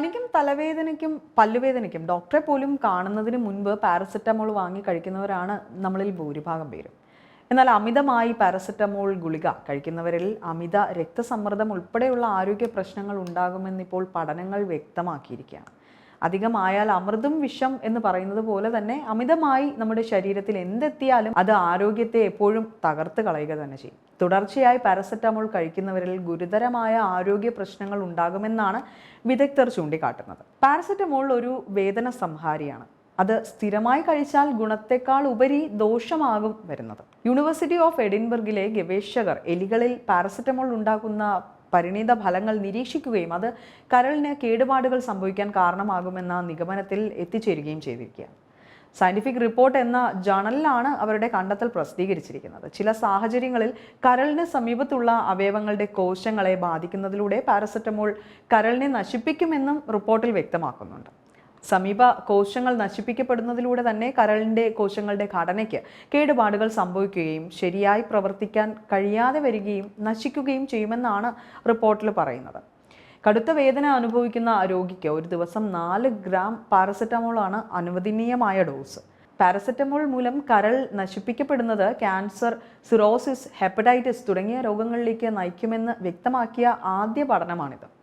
പനിക്കും തലവേദനയ്ക്കും പല്ലുവേദനയ്ക്കും ഡോക്ടറെ പോലും കാണുന്നതിന് മുൻപ് പാരസെറ്റമോൾ വാങ്ങി കഴിക്കുന്നവരാണ് നമ്മളിൽ ഭൂരിഭാഗം പേരും. എന്നാൽ അമിതമായി പാരസെറ്റമോൾ ഗുളിക കഴിക്കുന്നവരിൽ അമിത രക്തസമ്മർദ്ദം ഉൾപ്പെടെയുള്ള ആരോഗ്യ പ്രശ്നങ്ങൾ ഉണ്ടാകുമെന്നിപ്പോൾ പഠനങ്ങൾ വ്യക്തമാക്കിയിരിക്കുകയാണ്. അധികമായാൽ അമൃതും വിഷം എന്ന് പറയുന്നത് പോലെ തന്നെ അമിതമായി നമ്മുടെ ശരീരത്തിൽ എന്തെത്തിയാലും അത് ആരോഗ്യത്തെ എപ്പോഴും തകർത്ത് കളയുക തന്നെ ചെയ്യും. തുടർച്ചയായി പാരസെറ്റമോൾ കഴിക്കുന്നവരിൽ ഗുരുതരമായ ആരോഗ്യ പ്രശ്നങ്ങൾ ഉണ്ടാകുമെന്നാണ് വിദഗ്ധർ ചൂണ്ടിക്കാട്ടുന്നത്. പാരസെറ്റമോൾ ഒരു വേദന സംഹാരിയാണ്. അത് സ്ഥിരമായി കഴിച്ചാൽ ഗുണത്തെക്കാൾ ഉപരി ദോഷമാകും വരുന്നത്. യൂണിവേഴ്സിറ്റി ഓഫ് എഡിൻബർഗിലെ ഗവേഷകർ എലികളിൽ പാരസെറ്റമോൾ ഉണ്ടാക്കുന്ന പരിണിത ഫലങ്ങൾ നിരീക്ഷിക്കുകയും അത് കരളിന് കേടുപാടുകൾ സംഭവിക്കാൻ കാരണമാകുമെന്ന നിഗമനത്തിൽ എത്തിച്ചേരുകയും ചെയ്തിരിക്കുകയാണ്. സയന്റിഫിക് റിപ്പോർട്ട് എന്ന ജേണലിലാണ് അവരുടെ കണ്ടെത്തൽ പ്രസിദ്ധീകരിച്ചിരിക്കുന്നത്. ചില സാഹചര്യങ്ങളിൽ കരളിന് സമീപത്തുള്ള അവയവങ്ങളുടെ കോശങ്ങളെ ബാധിക്കുന്നതിലൂടെ പാരസെറ്റമോൾ കരളിനെ നശിപ്പിക്കുമെന്നും റിപ്പോർട്ടിൽ വ്യക്തമാക്കുന്നുണ്ട്. സമീപ കോശങ്ങൾ നശിപ്പിക്കപ്പെടുന്നതിലൂടെ തന്നെ കരളിന്റെ കോശങ്ങളുടെ ഘടനയ്ക്ക് കേടുപാടുകൾ സംഭവിക്കുകയും ശരിയായി പ്രവർത്തിക്കാൻ കഴിയാതെ വരികയും നശിക്കുകയും ചെയ്യുമെന്നാണ് റിപ്പോർട്ടിൽ പറയുന്നത്. കടുത്ത വേദന അനുഭവിക്കുന്ന രോഗിക്ക് ഒരു ദിവസം നാല് ഗ്രാം പാരസെറ്റമോളാണ് അനുവദനീയമായ ഡോസ്. പാരസെറ്റമോൾ മൂലം കരൾ നശിപ്പിക്കപ്പെടുന്നത് ക്യാൻസർ സിറോസിസ് ഹെപ്പറ്റൈറ്റിസ് തുടങ്ങിയ രോഗങ്ങളിലേക്ക് നയിക്കുമെന്ന് വ്യക്തമാക്കിയ ആദ്യ പഠനമാണിത്.